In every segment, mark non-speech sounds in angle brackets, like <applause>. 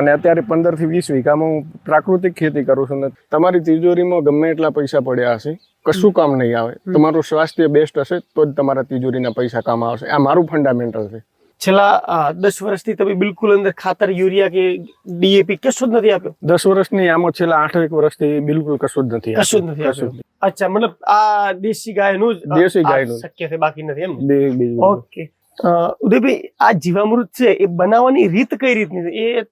અને અત્યારે પંદરથી વીસ વીઘામાં હું પ્રાકૃતિક ખેતી કરું છું ને તમારી તિજોરીમાં ગમે એટલા પૈસા પડ્યા હશે કશું કામ નહીં આવે. તમારું સ્વાસ્થ્ય બેસ્ટ હશે તો જ તમારા તિજોરીના પૈસા કામ આવશે. આ મારું ફંડામેન્ટલ છે. છેલ્લા દસ વર્ષથી તમે બિલકુલ અંદર ખાતર યુરિયા કે ડીએપી કશું જ નથી આપ્યો? દસ વર્ષની આમાં છેલ્લા આઠ એક વર્ષથી બિલકુલ કશું જ નથી કશું જ નથી આપ્યું. અચ્છા મતલબ આ દેશી ગાયનું જ દેશી ગાયનું. શક્ય છે બાકી નથી એમ? ઓકે. ઉદયભાઈ આ જીવામૃત છે એ બનાવવાની રીત કઈ રીતની છે? એ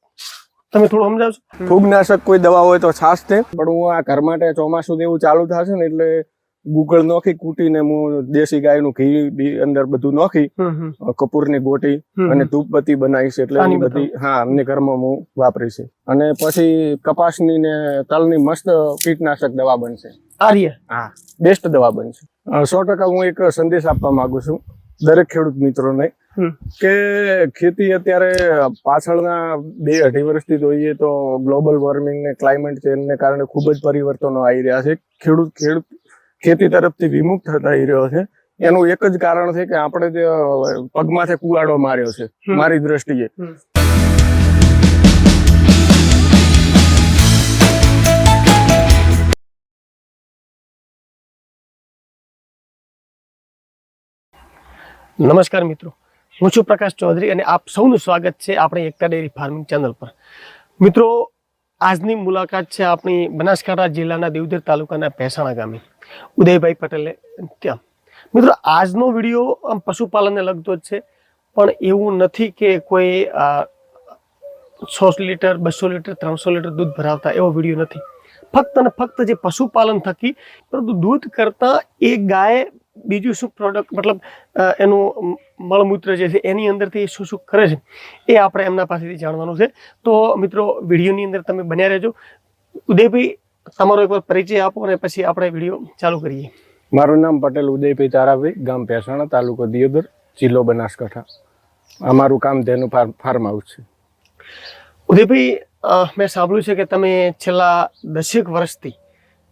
તમે થોડું સમજાવશો? ફૂગનાશક કોઈ દવા હોય તો છાસ છે પણ હું આ ઘર માટે ચોમાસું એવું ચાલુ થશે ને એટલે ગુગળ નોખી કૂટીને હું દેશી ગાયનું ઘી અંદર બધું નોખી કપૂરની કપૂરની ગોટી અને. ધૂપબત્તી બનાવીશ એટલે આની બધી હા અમને ઘરમાં હું વાપરીશ. અને પછી કપાસની ને તલની મસ્ત કીટનાશક દવા બનશે. આર્ય. હા. બેસ્ટ દવા બનશે. સો ટકા હું એક સંદેશ આપવા માંગુ છું. દરેક ખેડૂત મિત્રોને. કે ખેતી અત્યારે પાછળના બે અઢી વર્ષથી જોઈએ તો ગ્લોબલ વોર્મિંગ ને ક્લાઇમેટ ચેન્જને કારણે ખૂબ જ પરિવર્તનો આવી રહ્યા છે. ખેડૂત ખેડૂત ખેતી તરફથી વિમુખ થતા આવી રહ્યો છે. એનું એક જ કારણ છે કે આપણે જે પગમાંથી કુવાડો માર્યો છે મારી દ્રષ્ટિએ. નમસ્કાર મિત્રો. હું છું પ્રકાશ ચૌધરી અને આપ સૌનું સ્વાગત છે આપણી એકતા ડેરી ફાર્મિંગ ચેનલ પર. મિત્રો, આજની મુલાકાત છે આપણી બનાસકાંઠા જિલ્લાના દેવધર તાલુકાના ભેસાણા ગામે. ઉદયભાઈ પટેલે ત્યાં. મિત્રો, આજનો વીડિયો આમ પશુપાલનને લગતો જ છે, પણ એવું નથી કે કોઈ સો લીટર, બસો લીટર, ત્રણસો લીટર દૂધ ભરાવતા એવો વીડિયો નથી. ફક્ત અને ફક્ત જે પશુપાલન થકી, પરંતુ દૂધ કરતાં એ ગાય બીજું શું પ્રોડક્ટ મતલબ એનું મળમૂત્ર જે છે એની અંદરથી શું શું કરે છે એ આપણે એમના પાસેથી જાણવાનું છે. તો મિત્રો વિડીયોની અંદર તમે બન્યા રહેજો. ઉદયભાઈ તમારો એકવાર પરિચય આપો અને પછી આપણે વીડિયો ચાલુ કરીએ. મારું નામ પટેલ ઉદયભાઈ તારાભાઈ ગામ ભેસાણા તાલુકો દિયોદર જિલ્લો બનાસકાંઠા. અમારું કામ તેનું ફાર્મ હાઉસ છે. ઉદયભાઈ મેં સાંભળ્યું છે કે તમે છેલ્લા દસેક વર્ષથી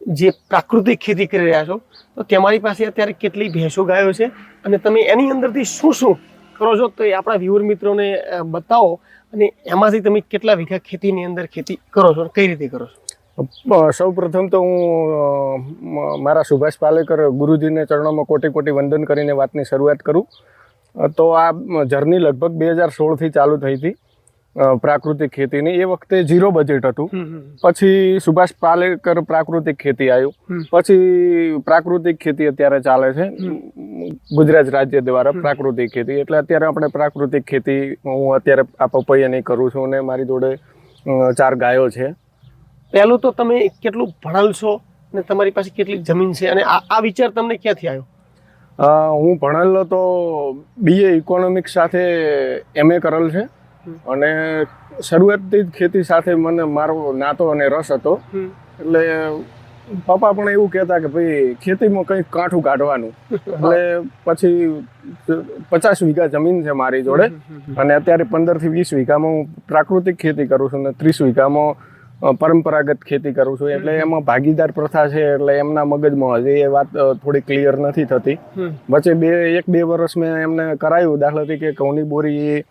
જે પ્રાકૃતિક ખેતી કરી રહ્યા છો, તો તમારી પાસે અત્યારે કેટલી ભેંસો ગાયો છે અને તમે એની અંદરથી શું શું કરો છો તો એ આપણા વ્યુઅર મિત્રોને બતાવો અને એમાંથી તમે કેટલા વીઘા ખેતીની અંદર ખેતી કરો છો કઈ રીતે કરો છો? સૌ પ્રથમ તો હું મારા સુભાષ પાલેકર ગુરુજીને ચરણોમાં કોટી કોટી વંદન કરીને વાતની શરૂઆત કરું. તો આ જર્ની લગભગ બે હજાર સોળથી ચાલુ થઈ હતી. પ્રાકૃતિક ખેતીની. એ વખતે ઝીરો બજેટ હતું. પછી સુભાષ પાલેકર પ્રાકૃતિક ખેતી આવ્યું પછી પ્રાકૃતિક ખેતી અત્યારે ચાલે છે. ગુજરાત રાજ્ય દ્વારા પ્રાકૃતિક ખેતી. એટલે અત્યારે આપણે પ્રાકૃતિક ખેતી હું અત્યારે આ પપૈયાની કરું છું અને મારી જોડે ચાર ગાયો છે. પહેલું તો તમે કેટલું ભણેલ છો અને તમારી પાસે કેટલી જમીન છે અને આ વિચાર તમને ક્યાંથી આવ્યો હું ભણેલો તો બીએ ઇકોનોમિક્સ સાથે એમએ કરેલ છે. અને શરૂઆતથી જ ખેતી સાથે મને મારો નાતો અને રસ હતો. એટલે પપ્પા પણ એવું કહેતા કે ભાઈ ખેતીમાં કંઈક કાઠું કાઢવાનું. એટલે પછી પચાસ વીઘા જમીન છે મારી જોડે. અને અત્યારે પંદરથી વીસ વીઘામાં હું પ્રાકૃતિક ખેતી કરું છું અને ત્રીસ વીઘામાં પરંપરાગત ખેતી કરું છું. એટલે એમાં ભાગીદાર પ્રથા છે એટલે એમના મગજમાં હજી એ વાત થોડી ક્લિયર નથી થતી. વચ્ચે બે એક બે વર્ષ મેં એમને કરાયું દાખલા તરીકે ઘઉંની બોરી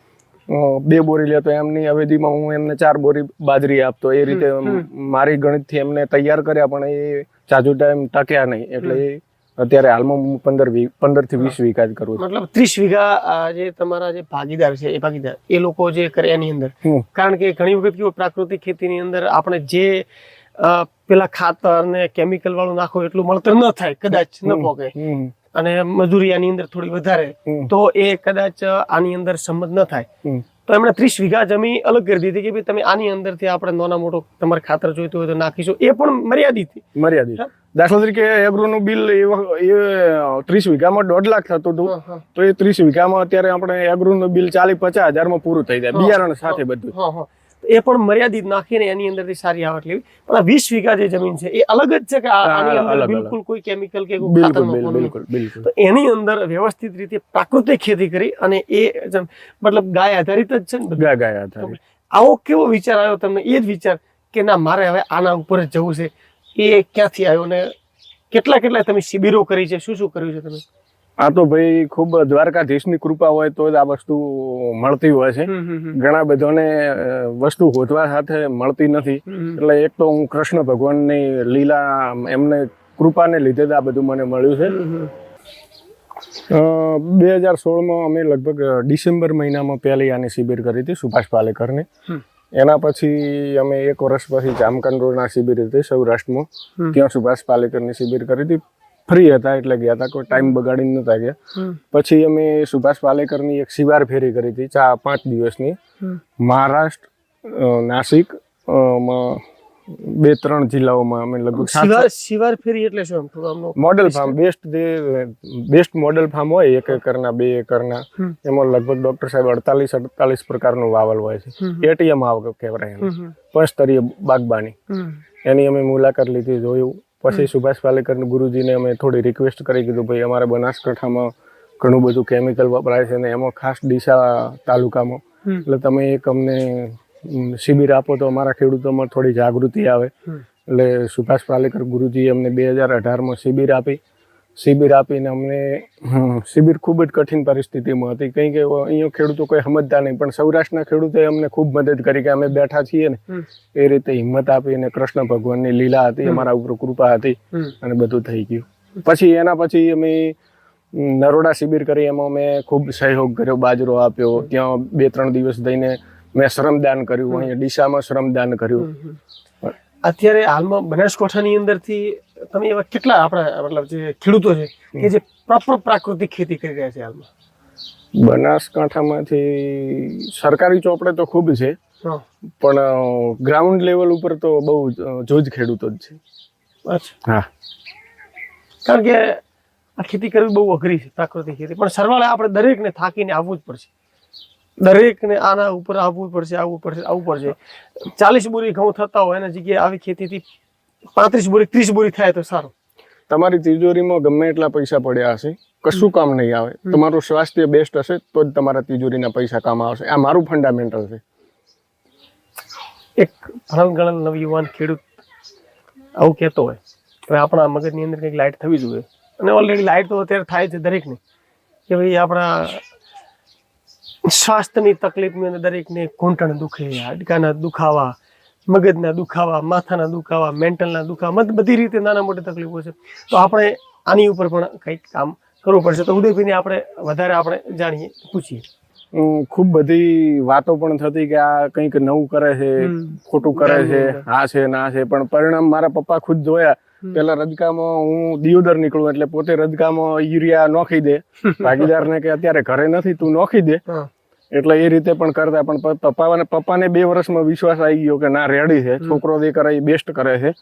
બે બોરી લે તો એમની અવેધીમાં હું એમને ચાર બોરી બાજરી આપતો. એ રીતે મારી ગણિતથી એમને તૈયાર કર્યા પણ એ ચાજુ ટાઈમ ટક્યા નહીં. એટલે એ અત્યારે હાલમાં હું પંદર પંદરથી વીસ વીઘા જ કરું મતલબ ત્રીસ વીઘા આ જે તમારા જે ભાગીદાર છે એ ભાગીદાર એ લોકો જે કરે એની અંદર. કારણ કે ઘણી વખત કેવું પ્રાકૃતિક ખેતીની અંદર આપણે જે પેલા ખાતર ને કેમિકલ વાળું નાખો એટલું મળતર ન થાય કદાચ ન. પોકે. અને મજૂરી આની અંદર થોડી વધારે તો એ કદાચ આની અંદર સંમત ન થાય. તો એમણે ત્રીસ વીઘા જમીન અલગ કરી દીધી કે ભાઈ તમે આની અંદરથી આપણે નાના મોટો તમારે ખાતર જોઈતું હોય તો નાખીશું. એ પણ મર્યાદિત. મર્યાદિત. દાખલા તરીકે એગ્રોનું બિલ એ ત્રીસ વીઘામાં દોઢ લાખ થતું હતું. તો એ ત્રીસ વીઘામાં અત્યારે આપણે એગ્રોનું બિલ ચાલીસ પચાસ હજારમાં પૂરું થઈ જાય. બિયારણ સાથે બધું. હા, હા. તો એ પણ મર્યાદિત નાખીને એની અંદરથી સારી આવક લેવી. પણ આ વીસ વીઘા જે જમીન છે એ અલગ જ છે કે આની અંદર. બિલકુલ કોઈ કેમિકલ કે બિલકુલ તો એની અંદર વ્યવસ્થિત રીતે પ્રાકૃતિક ખેતી કરી અને એ મતલબ ગાય આધારિત જ છે ને બધું. ગાય ગાય આધારિત. આવો કેવો વિચાર આવ્યો તમને? એ જ વિચાર કે ના મારે હવે આના ઉપર જ જવું છે. એ ક્યાંથી આવ્યો ને? કેટલા કેટલા તમે શિબિરો કરી છે? શું શું કર્યું છે તમે? આ તો ભાઈ ખૂબ દ્વારકાધીશની કૃપા હોય તો જ આ વસ્તુ મળતી હોય છે. ઘણા બધાને વસ્તુ હોદવા સાથે મળતી નથી. એટલે એક તો હું કૃષ્ણ ભગવાનની લીલા એમને કૃપાને લીધે જ આ બધું મને મળ્યું છે. બે હજાર સોળમાં અમે લગભગ ડિસેમ્બર મહિનામાં પહેલી આની શિબિર કરી હતી સુભાષ પાલેકરની. એના પછી અમે એક વર્ષ પછી જામકંડોળના શિબિર હતી સૌરાષ્ટ્રમાં. ત્યાં સુભાષ પાલેકરની શિબિર કરી હતી. ફ્રી હતા એટલે ગયા હતા કોઈ ટાઈમ બગાડીને નતા ગયા. પછી અમે સુભાષ પાલેકરની એક શિવાર ફેરી કરી હતી ચા પાંચ દિવસની. મહારાષ્ટ્ર નાસિક બે ત્રણ જિલ્લાઓમાં અમે લગભગ શિવાર ફેરી એટલે શું મોડેલ ફાર્મ બેસ્ટ જે બેસ્ટ મોડેલ ફાર્મ હોય એક એકરના બે એકરના એમાં લગભગ ડોક્ટર સાહેબ અડતાલીસ અડતાલીસ પ્રકારનું વાવલ હોય છે. એટીએમ આવક કહેવાય પંચસ્તરીય બાગબાની. એની અમે મુલાકાત લીધી જોયું. પછી સુભાષ પાલેકર ગુરુજીને અમે થોડી રિક્વેસ્ટ કરી કીધું ભાઈ અમારે બનાસકાંઠામાં ઘણું બધું કેમિકલ વપરાય છે ને એમાં ખાસ ડીસા તાલુકામાં. એટલે તમે એક અમને શિબિર આપો તો અમારા ખેડૂતોમાં થોડી જાગૃતિ આવે. એટલે સુભાષ પાલેકર ગુરુજીએ અમને બે હજાર અઢારમાં શિબિર આપી. શિબિર આપીને અમને શિબિર ખૂબ જ કઠિન પરિસ્થિતિમાં હતી. કંઈ કે અહીંયા ખેડૂતો કોઈ સમજતા નહીં પણ સૌરાષ્ટ્રના ખેડૂતોએ અમને ખૂબ મદદ કરી કે અમે બેઠા છીએ ને એ રીતે હિંમત આપી અને કૃષ્ણ ભગવાનની લીલા હતી અમારા ઉપર કૃપા હતી અને બધું થઈ ગયું. પછી એના પછી અમે નરોડા શિબિર કરી એમાં મેં ખૂબ સહયોગ કર્યો બાજરો આપ્યો. ત્યાં બે ત્રણ દિવસ થઈને મેં શ્રમદાન કર્યું અહીંયા ડીસામાં શ્રમદાન કર્યું. અત્યારે હાલમાં બનાસકાંઠાની અંદરથી તમે એવા કેટલા આપણા મતલબ જે ખેડૂતો છે કે જે પ્રોપર પ્રાકૃતિક ખેતી કરી રહ્યા છે હાલમાં? બનાસકાંઠામાંથી સરકારી ચોપડે તો ખૂબ છે પણ ગ્રાઉન્ડ લેવલ ઉપર તો બહુ જોજ ખેડૂતો જ છે. હા. કારણ કે આ ખેતી કરવી બહુ અઘરી છે પ્રાકૃતિક ખેતી. પણ સરવાળે આપણે દરેકને થાકીને આવવું જ પડશે. દરેકને આના ઉપર આવવું પડશે આવવું પડશે આવવું પડશે. ચાલીસ બોરી ઘઉં થતા હોય એના જગ્યાએ આવી ખેતીથી પાંત્રીસ બોરી ત્રીસ બોરી થાય તો સારું. તમારી તિજોરીમાં ગમે એટલા પૈસા પડ્યા હશે કશું કામ નહીં આવે. તમારું સ્વાસ્થ્ય બેસ્ટ હશે તો જ તમારા તિજોરીના પૈસા કામ આવશે. આ મારું ફંડામેન્ટલ છે. એક ભણલ ગણલ નવયુવાન ખેડૂત આવું કહેતો હોય. કે આપણા મગજની અંદર કંઈક લાઇટ થવી જોઈએ. અને ઓલરેડી લાઇટ તો અત્યારે થાય છે દરેકને. કે ભાઈ આપણા સ્વાસ્થ્યની તકલીફની અંદર દરેકને ઘૂંટણ દુખે હાડકાના દુખાવા મગજના દુખાવા માથાના દુખાવા મેન્ટલના દુખાવા મત બધી રીતે નાના મોટી તકલીફો છે. તો આપણે આની ઉપર પણ કંઈક કામ કરવું પડશે. તો ઉદયભાઈને આપણે વધારે આપણે જાણીએ પૂછીએ. ખૂબ બધી વાતો પણ થતી કે આ કંઈક નવું કરે છે ખોટું કરે છે આ છે ના છે. પણ પરિણામ મારા પપ્પા ખુદ જોયા. પેલા રજકામાં હું દિયોદર નીકળું એટલે પોતે રજકામાં યુરિયા નોખી દે. <laughs> ભાગીદારને કે અત્યારે ઘરે નથી તું નોખી દે. હા. એટલે એ રીતે પણ કરતા પણ પપ્પાને પપ્પાને બે વર્ષમાં વિશ્વાસ આવી ગયો કે ના રેડી છે. છોકરો જે કરે એ બેસ્ટ કરે છે.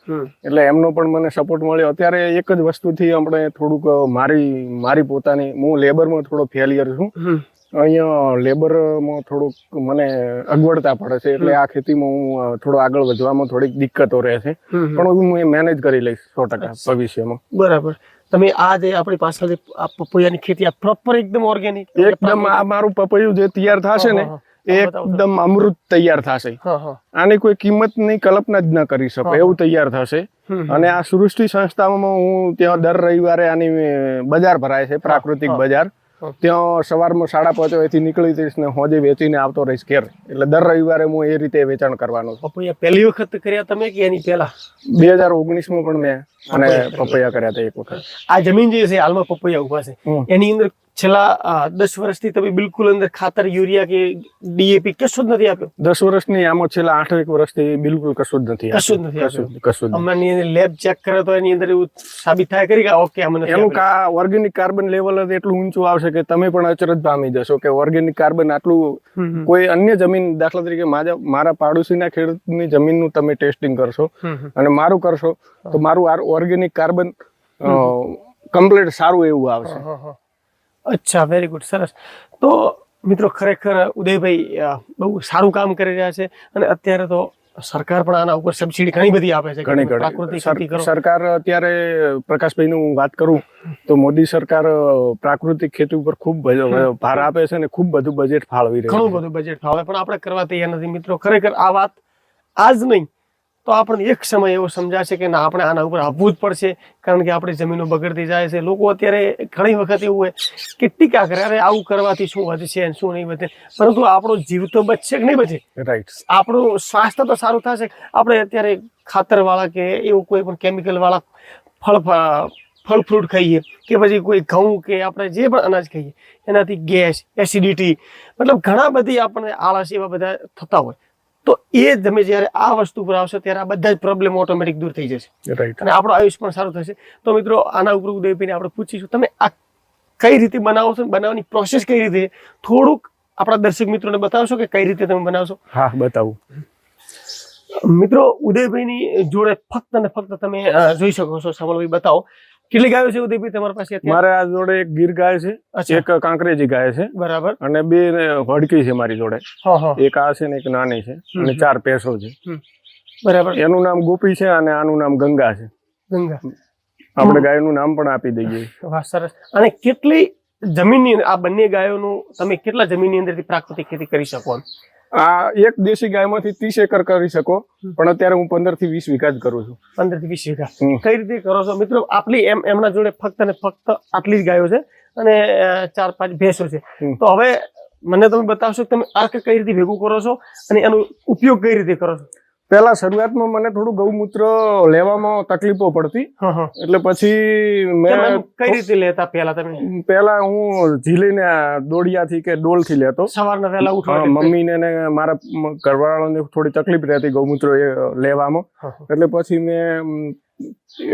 એટલે એમનો પણ મને સપોર્ટ મળ્યો. અત્યારે એક જ વસ્તુથી આપણે થોડુંક મારી મારી પોતાની હું લેબરમાં થોડો ફેલિયર છું. અહીંયા લેબરમાં થોડુંક મને અગવડતા પડે છે. એટલે આ ખેતીમાં હું થોડો આગળ વધવામાં થોડીક દિક્કતો રહે છે. પણ હું મેનેજ કરી લઈશ સો ટકા ભવિષ્યમાં. બરાબર. તમે આ જે આપણી પાછળ આ પપૈયાની ખેતી આ પ્રોપર એકદમ ઓર્ગેનિક એકદમ આ મારું પપૈયું જે તૈયાર થશે ને એકદમ અમૃત તૈયાર થશે. આની કોઈ કિંમતની કલ્પના જ ન કરી શકો એવું તૈયાર થશે. અને આ સૃષ્ટિ સંસ્થામાં હું ત્યાં દર રવિવારે આની બજાર ભરાય છે પ્રાકૃતિક બજાર. ત્યાં સવારમાં સાડા પાંચ વાગ્યાથી નીકળી જઈશ ને હોજે વેચીને આવતો રહીશ ઘેર. એટલે દર રવિવારે હું એ રીતે વેચાણ કરવાનો છું. પપૈયા પહેલી વખત કર્યા તમે કે એની પહેલા? બે હજાર ઓગણીસમાં પણ મેં. અને પપૈયા કર્યા. હતા એક વખત. આ જમીન જે છે હાલમાં પપૈયા ઊભા છે. એની અંદર છેલ્લા દસ વર્ષથી તમે બિલકુલ અંદર ખાતર યુરિયા કે ડીએપી કશું જ નથી આપ્યું? દસ વર્ષની આમાં છેલ્લા આઠ એક વર્ષથી બિલકુલ કશું જ નથી કશું જ નથી કશું. અમારી લેબ ચેક કરે તો એની અંદર એવું સાબિત થાય કરી કે ઓકે અમને એનું કા ઓર્ગેનિક કાર્બન લેવલ જ એટલું ઊંચું આવશે કે તમે પણ અચરજ પામી જશો કે ઓર્ગેનિક કાર્બન આટલું કોઈ અન્ય જમીન દાખલા તરીકે મારા પાડોશીના ખેડૂતની જમીનનું તમે ટેસ્ટિંગ કરશો. અને મારું કરશો તો મારું ઓર્ગેનિક કાર્બન કમ્પ્લીટ સારું એવું આવશે. અચ્છા વેરી ગુડ સરસ. તો મિત્રો ખરેખર ઉદયભાઈ બહુ સારું કામ કરી રહ્યા છે અને અત્યારે તો સરકાર પણ આના ઉપર સબસિડી ઘણી બધી આપે છે ઘણી પ્રાકૃતિક સરકાર અત્યારે પ્રકાશભાઈ હું વાત કરું તો મોદી સરકાર પ્રાકૃતિક ખેતી ઉપર ખૂબ ભાર આપે છે અને ખૂબ બધું બજેટ ફાળવી રહી ઘણું બધું બજેટ ફાળવે પણ આપણે કરવા તૈયાર નથી. મિત્રો ખરેખર આ વાત આજ નહીં તો આપણને એક સમય એવો સમજાશે કે ના આપણે આના ઉપર આવવું જ પડશે કારણ કે આપણી જમીનો બગડતી જાય છે. લોકો અત્યારે ઘણી વખત એવું હોય કે ટીકા કરે અરે આવું કરવાથી શું વધશે શું નહીં વધે? પરંતુ આપણો જીવ તો બચશે કે નહીં બચે? રાઈટ આપણું સ્વાસ્થ્ય તો સારું થશે. આપણે અત્યારે ખાતરવાળા કે એવું કોઈ પણ કેમિકલવાળા ફળ ફળ ફ્રૂટ ખાઈએ કે પછી કોઈ ઘઉં કે આપણે જે પણ અનાજ ખાઈએ એનાથી ગેસ એસિડિટી મતલબ ઘણા બધી આપણને આળસ એવા બધા થતા હોય. તો એ તમે જ્યારે આ વસ્તુ પર આવશો ત્યારે આ બધા જ પ્રોબ્લેમ ઓટોમેટિક દૂર થઈ જશે. રાઈટ અને આપણો આયુષ પણ સારું થશે. તો મિત્રો આના ઉપર ઉદયભાઈને આપણે પૂછીશું તમે આ કઈ રીતે બનાવો છો બનાવવાની પ્રોસેસ કઈ રીતે? થોડુંક આપણા દર્શક મિત્રોને બતાવશો કે કઈ રીતે તમે બનાવશો? હા બતાવું. મિત્રો ઉદયભાઈની જોડે ફક્ત ને ફક્ત તમે જોઈ શકો છો. સમલભાઈ બતાવો. કેટલી ગાયો છે ઉદયભાઈ તમારી પાસે મારે આ જોડે એક ગીર ગાય છે એક કાંકરેજી ગાય છે બરાબર. અને બે હડકી છે મારી જોડે. એક આ છે ને એક નાની છે અને ચાર પેસો છે. બરાબર. એનું નામ ગોપી છે અને આનું નામ ગંગા છે. ગંગા. આપણે ગાયનું નામ પણ આપી દઈએ. વાહ સરસ. અને કેટલી જમીનની આ બંને ગાયોનું તમે કેટલા જમીનની અંદરથી પ્રાકૃતિક ખેતી કરી શકો? આ એક દેશી ગાયમાંથી ત્રીસ એકર કરી શકો પણ અત્યારે હું પંદરથી વીસ વીઘા જ કરું છું. પંદરથી વીસ વીઘા. કઈ રીતે કરો છો? મિત્રો આપણી એમ એમના જોડે ફક્ત ને ફક્ત આટલી જ ગાયો છે અને ચાર પાંચ ભેંસો છે. તો હવે મને તમે બતાવશો કે તમે આ કઈ રીતે ભેગું કરો છો અને એનો ઉપયોગ કઈ રીતે કરો છો? પહેલા શરૂઆતમાં મને થોડું ગૌમૂત્ર લેવામાં તકલીફો પડતી. એટલે પછી મેં કઈ રીતે લેતા પહેલા તમે? પહેલા હું ઝીલીને દોડિયાથી કે ડોલથી લેતો. સવારના પહેલા ઉઠવા મમ્મીને ને મારા ઘરવાળાને થોડી તકલીફ રહેતી ગૌમૂત્ર એ લેવામાં. એટલે પછી મેં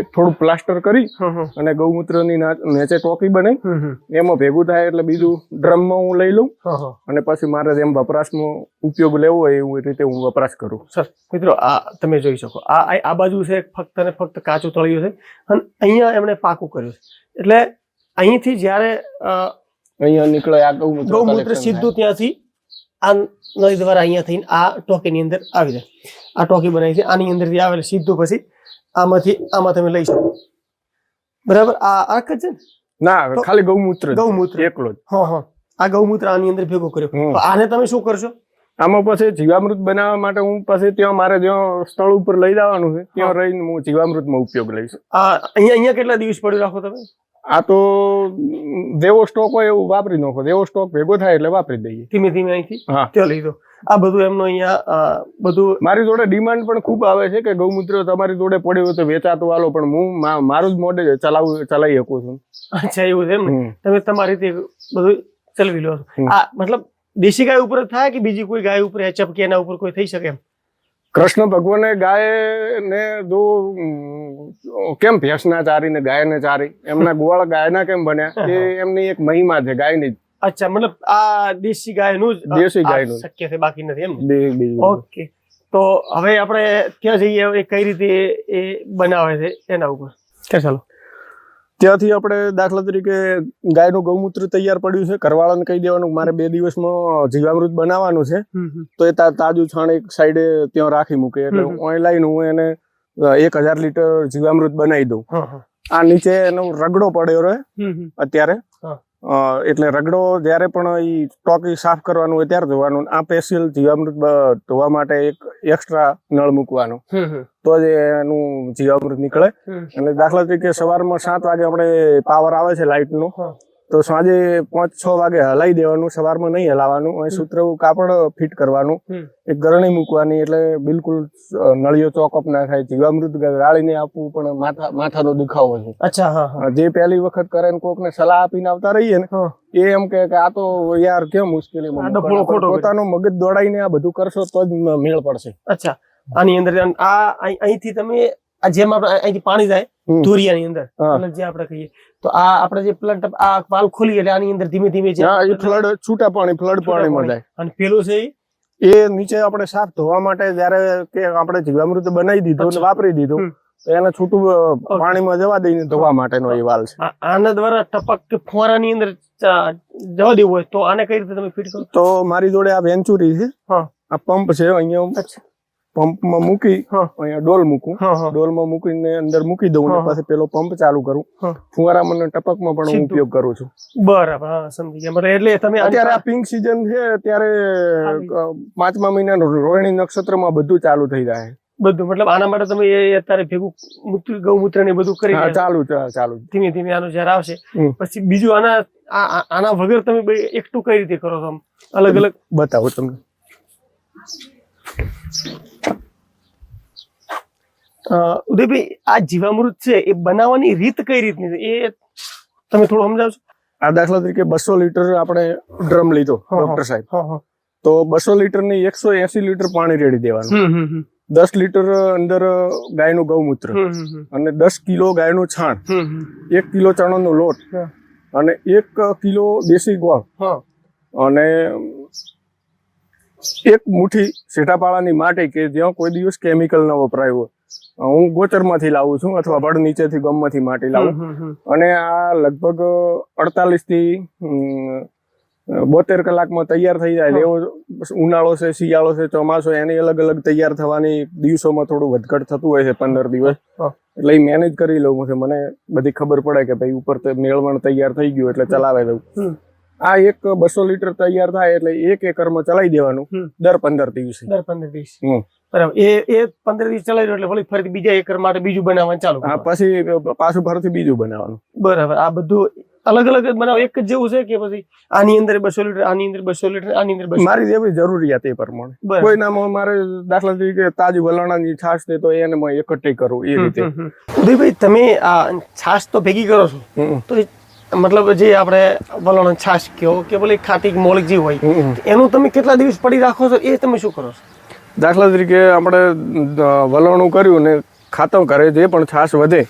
થોડું પ્લાસ્ટર કરી. અને ગૌમૂત્રની નેચે ટોકી બનાવી. એમાં ભેગું થાય એટલે બીજું ડ્રમમાં હું લઈ લઉં. અને પછી મારે જેમ વપરાશમાં ઉપયોગ લેવો હોય એવું રીતે હું વપરાશ કરું. સર મિત્રો આ તમે જોઈ શકો. આ આ- બાજુ છે ફક્ત ને ફક્ત કાચું તળિયું છે. અને અહીંયા એમણે પાકું કર્યું છે. એટલે અહીંથી જ્યારે અહીંયા નીકળે આ ગૌમૂત્ર ગૌમૂત્ર સીધું ત્યાંથી આ નદી દ્વારા અહીંયા થઈને આ ટોકીની અંદર આવી જાય. આ ટોકી બનાવી છે. આની અંદરથી આવે એટલે સીધું પછી આમાંથી આમાં તમે લઈ શકો બરાબર? આ આખ જ છે ને? ના ખાલી ગૌમૂત્ર ગૌમૂત્ર. એકલો જ. હા હા. આ ગૌમૂત્ર આની અંદર ભેગો કર્યો. આને તમે શું કરશો? આમાં પછી જીવામૃત બનાવવા માટે હું પછી ત્યાં મારે જ્યાં સ્થળ ઉપર લઈ જવાનું છે ત્યાં રહીને હું જીવામૃતમાં ઉપયોગ લઈશ આ અહીંયા અહીંયા કેટલા દિવસ પડ્યું રાખો તમે? આ તો દેવો જેવો સ્ટોક હોય એવું વાપરી નાખો. જેવો સ્ટોક ભેગો થાય એટલે વાપરી દઈએ. ધીમે ધીમે અહીંથી? હા. લઈ દો આ બધું એમનો અહીંયા બધું મારી જોડે ડિમાન્ડ પણ ખૂબ આવે છે કે ગૌમૂત્ર તમારી જોડે પડ્યું હોય તો વેચાતું વાલો પણ હું મારું જ મોડે ચલાવું ચલાવી શકું છું. અચ્છા એવું છે એમ ને? તમે તમારી રીતે બધું ચલાવી લો આ મતલબ દેશી ગાય ઉપર થાય કે બીજી કોઈ ગાય ઉપર એચપ કે એના ઉપર કોઈ થઈ શકે એમ? કૃષ્ણ ભગવાને ગાય ને દો કેમ ભેંસના ચારી ને ગાયને ચારી? એમના ગોળ ગાયના કેમ બન્યા? એ એમની એક મહિમા છે ગાયની જ. અચ્છા મતલબ આ દેશી ગાયનું જ દેશી ગાયનું. શક્ય છે બાકી નથી એમ? ઓકે. તો હવે આપણે ત્યાં જઈએ એ કઈ રીતે એ બનાવે છે એના ઉપર? કે ચાલો. ત્યાંથી આપણે દાખલા તરીકે ગાયનું ગૌમૂત્ર તૈયાર પડ્યું છે ઘરવાળાને કહી દેવાનું મારે બે દિવસમાં જીવામૃત બનાવવાનું છે. તો એ તાજું છાણ એક સાઈડે ત્યાં રાખી મૂકે એટલે. ઓનલાઈન હું એને એક હજાર લીટર જીવામૃત બનાવી દઉં. આ નીચે એનો રગડો પડ્યો રહે. અત્યારે. એટલે રગડો જ્યારે પણ ઈ ટોકી સાફ કરવાનું હોય ત્યારે ધોવાનું આ પેશિયલ જીવામૃત ધોવા માટે એક એક્સ્ટ્રા નળ મૂકવાનો. તો જ એનું જીવામૃત નીકળે. એટલે દાખલા તરીકે સવારમાં સાત વાગે આપણે પાવર આવે છે લાઇટનો. તો સાંજે પાંચ છ વાગે હલાવી દેવાનું સવારમાં નહીં હલાવવાનું અને સૂત્ર કાપડ ફિટ કરવાનું. એક ગરણી મૂકવાની એટલે બિલકુલ નળિયો ચોકઅપ ના થાય જીવામૃત ગાળીને આપવું પણ માથા માથાનો દુખાવો છે. અચ્છા જે પહેલી વખત કરે ને કોકને સલાહ આપીને આવતા રહીએ ને એ એમ કે આ તો યાર કેમ મુશ્કેલી પોતાનું મગજ દોડાઈને આ બધું કરશો તો જ મેળ પડશે. અચ્છા. આની અંદર આ અહીં- અહીંથી તમે આ જેમ આપણે અહીંથી પાણી જાય. ધોરિયાની અંદર. જે આપણે કહીએ તો આ આપણે જે પ્લાન્ટ આ વાલ ખોલી એટલે આની અંદર ધીમે ધીમે જે હા એ ફ્લડ છૂટા પાણી ફ્લડ પાણીમાં પાણી. જાય અને પેલું છે એ નીચે આપણે સાફ ધોવા માટે જયારે કે આપણે જીવામૃત બનાવી દીધું. વાપરી દીધું. એને છૂટું પાણીમાં જવા દઈને ધોવા માટેનો એ વાલ છે આના દ્વારા ટપક કે ફુવારાની અંદર જવા દેવું હોય તો આને કઈ રીતે તમે ફિટ કરો તો મારી જોડે આ વેન્ચુરી છે હા. આ પંપ છે અહીંયા પંપમાં મૂકી. અહીંયા ડોલ મૂકું. ડોલમાં મૂકીને અંદર મૂકી દઉં. પછી પેલો પંપ ચાલુ કરું. ફુવારામાં ને ટપકમાં પણ હું ઉપયોગ કરું છું. બરાબર હા સમજી ગયા. બરાબર. એટલે તમે અત્યારે આ પિંક સીઝન છે ત્યારે પાંચમા મહિના રોહિણી નક્ષત્રમાં બધું ચાલુ થઈ જાય. બધું મતલબ આના માટે તમે એ અત્યારે ભેગું મૂત્ર ગૌમૂત્ર ને બધું કરી. ચાલુ ચાલુ. ધીમે ધીમે આનું જયારે આવશે પછી બીજું આના આના વગર તમે એકઠું કઈ રીતે કરો છો અલગ અલગ? બતાવો તમને. ઉદયભાઈ આ જીવામૃત છે એ બનાવવાની રીત કઈ રીતની છે એ તમે થોડું સમજાવશો આ દાખલા તરીકે બસો લીટર આપણે ડ્રમ લીધો. ડોક્ટર સાહેબ તો બસો લીટરની એકસો એસી લીટર પાણી રેડી દેવાનું. દસ લીટર અંદર ગાયનું ગૌમૂત્ર. અને દસ કિલો ગાયનું છાણ. એક કિલો ચણાનો લોટ અને એક કિલો દેશી ગોળ હા અને એક મુઠ્ઠી સેઠાપાળાની માટી કે જ્યાં કોઈ દિવસ કેમિકલ ન વપરાયું હોય. હું ગોચરમાંથી લાવું છું અથવા વડ નીચેથી ગમમાંથી માટી લાવું. અને આ લગભગ અડતાલીસથી બોતેર કલાકમાં તૈયાર થઈ જાય. એવો ઉનાળો છે શિયાળો છે ચોમાસો એની અલગ અલગ તૈયાર થવાની દિવસોમાં થોડું વધઘટ થતું હોય છે પંદર દિવસ. એટલે એ મેનેજ કરી લઉં છું. મને બધી ખબર પડે કે ભાઈ ઉપર તો મેળવણ તૈયાર થઈ ગયું એટલે ચલાવે દઉં. આ એક બસો લીટર તૈયાર થાય એટલે એક એકરમાં ચલાવી દેવાનું દર પંદર દિવસે. દર પંદર દિવસ. બરાબર. એ એ પંદર દિવસ ચલાવી રહ્યો એટલે વળી ફરીથી બીજા એકર માટે બીજું બનાવવાનું ચાલુ પછી પાછું ફરીથી બીજું બનાવવાનું. બરાબર. આ બધું અલગ અલગ જ બનાવો. એક જ જેવું છે કે પછી આની અંદર બસો લીટર આની અંદર બસો લીટર આની અંદર મારી જેવી જરૂરિયાત એ પ્રમાણે. કોઈનામાં મારે દાખલા તરીકે તાજી વલણાની છાશ છે તો એને એકઠી કરું એ રીતે. ઉદયભાઈ તમે આ છાશ તો ભેગી કરો છો. તો મતલબ જે આપણે વલણ છાશ કહો કે ભલે ખાટી મોલિક જે હોય એનું તમે કેટલા દિવસ પડી રાખો છો? એ તમે શું કરો છો? દાખલા તરીકે આપણે વલણું કર્યું ને ખાતમ કરે જે પણ છાશ વધે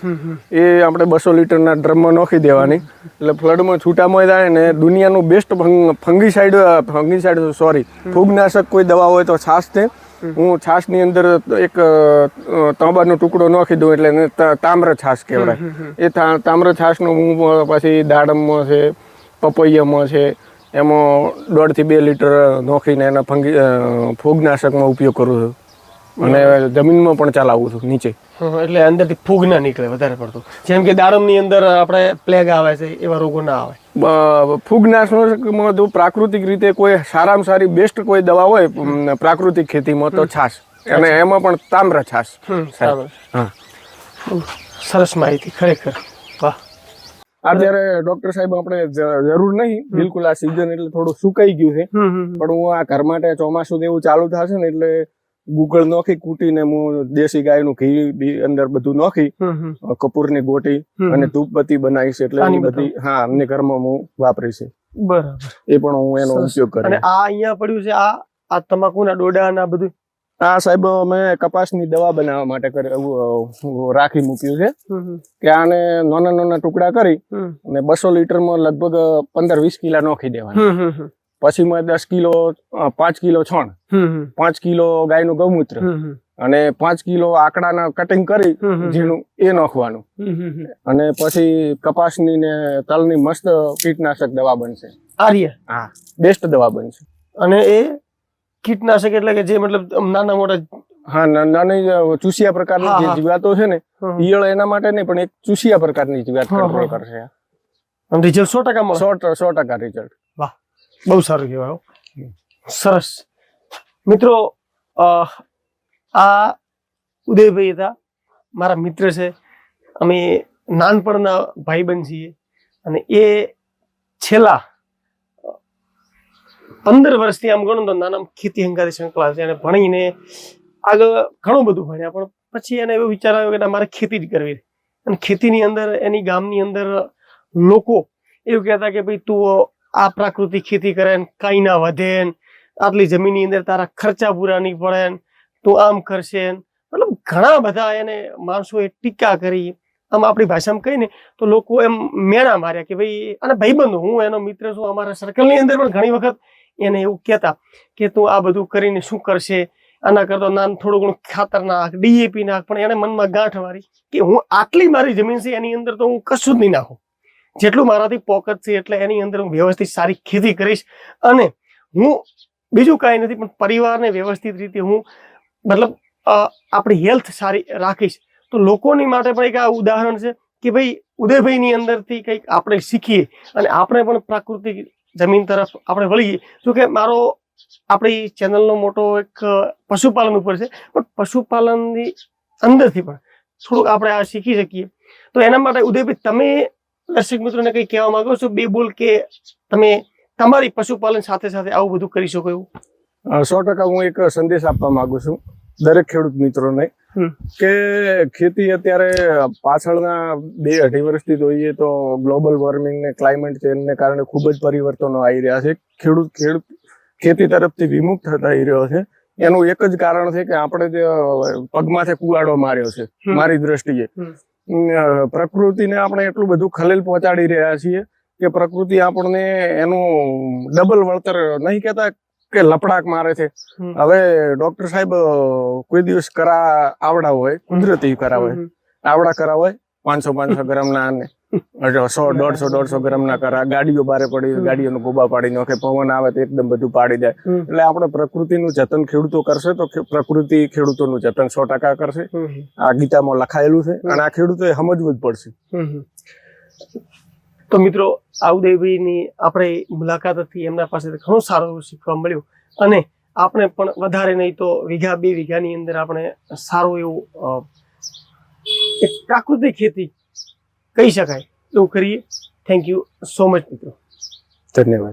એ આપણે બસો લીટરના ડ્રમમાં નાખી દેવાની. એટલે ફ્લડમાં છૂટામાં જાય ને દુનિયાનું બેસ્ટ ફંગીસાઇડ ફંગીસાઇડ સોરી ફૂગનાશક કોઈ દવા હોય તો છાશ છે હું છાશની અંદર એક તાંબાનો ટુકડો નાખી દઉં એટલે તામ્ર છાશ કહેવાય. એ તામ્ર છાશનું હું પછી દાડમમાં છે પપૈયામાં છે એમાં દોઢથી બે લીટર નાખીને એના ફંગી ફૂગનાશકમાં ઉપયોગ કરું છું. અને જમીનમાં પણ ચલાવું છું નીચે. એટલે અંદરથી ફૂગ ના નીકળે વધારે પડતું. જેમ કે દાડમની અંદર આપણે પ્લેગ આવે છે એવા રોગો ના આવે. ફૂગનાશકમાં જો પ્રાકૃતિક રીતે કોઈ સારામાં સારી બેસ્ટ કોઈ દવા હોય પ્રાકૃતિક ખેતીમાં તો છાશ. અને એમાં પણ તામ્ર છાશ. સરસ માહિતી ખરેખર. વાહ. અત્યારે ડોક્ટર સાહેબ આપણે જરૂર નહીં. બિલકુલ આ સિઝન એટલે થોડું સુકાઈ ગયું છે. પણ હું આ ઘર માટે ચોમાસું એવું ચાલુ થશે ને એટલે ગુગળ નોખી કૂટીને હું દેશી ગાયનું ઘી બી અંદર બધું નોખી કપૂરની કપૂરની ગોટી. અને ધૂપબત્તી બનાવીશ એટલે આની બધી હા અમને ઘરમાં હું વાપરીશ બરાબર. એ પણ હું એનો. ઉપયોગ અને આ અહીંયા પડ્યું છે આ આ તમાકુના ડોડા ના બધું? આ સાહેબ અમે કપાસની દવા બનાવવા માટે કરી રાખી મૂક્યું છે. કે આને નાના નાના ટુકડા કરી અને બસો લીટરમાં લગભગ પંદર વીસ કિલા નોખી દેવાના. પછી મેં દસ કિલો પાંચ કિલો છણ પાંચ કિલો ગાયનું ગૌમૂત્ર અને પાંચ કિલો આંકડાના કટિંગ કરી. ઝીણું એ નાખવાનું. અને પછી કપાસની ને તલની મસ્ત કીટનાશક દવા બનશે. આર્ય. હા બેસ્ટ દવા બનશે. અને એ કીટનાશક એટલે કે જે મતલબ નાના મોટા હા નાની ચૂસિયા પ્રકારની જે જીવાતો છે ને ઈયળ એના માટે નહીં પણ એક ચૂસિયા પ્રકારની જીવાત કંટ્રોલ કરશે. રિઝલ્ટ સો ટકા સો ટકા રિઝલ્ટ બહુ સારું કહેવાય સરસ. મિત્રો આ ઉદયભાઈ હતા, મારા મિત્ર છે. અમે નાનપણના ભાઈબંધ છીએ અને એ છેલ્લા પંદર વર્ષથી આમ ગણો તો નાના ખેતી હંગાથી સંકળાયેલ છે અને ભણીને આગળ ઘણું બધું ભણ્યા. પણ પછી એને એવો વિચાર આવ્યો કે મારે ખેતી જ કરવી. અને ખેતીની અંદર, એની ગામની અંદર લોકો એવું કહેતા કે ભાઈ તું આ પ્રાકૃતિક ખેતી કરે ને કાંઈ ના વધે આટલી જમીનની અંદર તારા ખર્ચા પૂરા નહીં પડે તું આમ કરશે મતલબ ઘણા બધા એને માણસોએ ટીકા કરી. આમ આપણી ભાષામાં કહીને તો લોકો એમ મેણા માર્યા કે ભાઈ, અને ભાઈબંધો, હું એનો મિત્ર છું, અમારા સર્કલની અંદર પણ ઘણી વખત એને એવું કહેતા કે તું આ બધું કરીને શું કરશે? આના કરતો નાન થોડું ઘણું ખાતર નાખ ડીએપી નાખ. પણ એને મનમાં ગાંઠ મારી કે હું આટલી મારી જમીન છે, એની અંદર તો હું કશું જ નહીં નાખું. જેટલું મારાથી પોકત છે એટલે એની અંદર હું વ્યવસ્થિત સારી ખેતી કરીશ અને હું બીજું કાંઈ નથી, પણ પરિવારને વ્યવસ્થિત રીતે હું મતલબ આપણી હેલ્થ સારી રાખીશ. તો લોકોની માટે પણ એક આ ઉદાહરણ છે કે ભાઈ, ઉદયભાઈની અંદરથી કંઈક આપણે શીખીએ અને આપણે પણ પ્રાકૃતિક જમીન તરફ આપણે વળીએ. જો કે મારો, આપણી ચેનલનો મોટો એક પશુપાલન ઉપર છે, પણ પશુપાલનની અંદરથી પણ થોડુંક આપણે આ શીખી શકીએ. તો એના માટે ઉદયભાઈ, તમે દર્શક મિત્રોને કંઈ કહેવા માંગો છો? બે બોલ કે તમે તમારી પશુપાલન સાથે સાથે આવું બધું કરી શકો એવું? સો ટકા હું એક સંદેશ આપવા માંગુ છું દરેક ખેડૂત મિત્રોને. કે ખેતી અત્યારે પાછળના બે અઢી વર્ષથી જોઈએ તો ગ્લોબલ વોર્મિંગ ને ક્લાઇમેટ ચેન્જને કારણે ખૂબ જ પરિવર્તનો આવી રહ્યા છે. ખેડૂત ખેડૂત ખેતી તરફથી વિમુખ થતા આવી રહ્યો છે. એનું એક જ કારણ છે કે આપણે જે પગમાંથી કુવાડો માર્યો છે મારી દ્રષ્ટિએ. પ્રકૃતિને આપણે એટલું બધું ખલેલ પહોંચાડી રહ્યા છીએ કે પ્રકૃતિ આપણને એનું ડબલ વળતર નહીં કહેતા કે લપડાક મારે છે. હવે ડોક્ટર સાહેબ કોઈ દિવસ કરા આવડા હોય કુદરતી કરા હોય. આવડા કરા હોય પાંચસો પાંચસો ગ્રામના ના સો દોઢસો દોઢસો ગ્રામના કરા ગાડીઓ બારે પડી ગાડીઓનો ગોબા પાડી નાખે પવન આવે તો એકદમ બધું પાડી જાય એટલે આપણે પ્રકૃતિનું જતન ખેડૂતો કરશે તો પ્રકૃતિ ખેડૂતોનું જતન સો ટકા કરશે. આ ગીતામાં લખાયેલું છે અને આ ખેડૂતોએ સમજવું જ પડશે. તો મિત્રો આવદેવીની આપણે મુલાકાત હતી એમના પાસેથી ઘણું સારું શીખવા મળ્યું. અને આપણે પણ વધારે નહીં તો વીઘા બે વીઘાની અંદર આપણે સારું એવું એક પ્રાકૃતિક ખેતી કહી શકાય. એવું કરીએ. થેન્ક યુ સો મચ મિત્રો. ધન્યવાદ.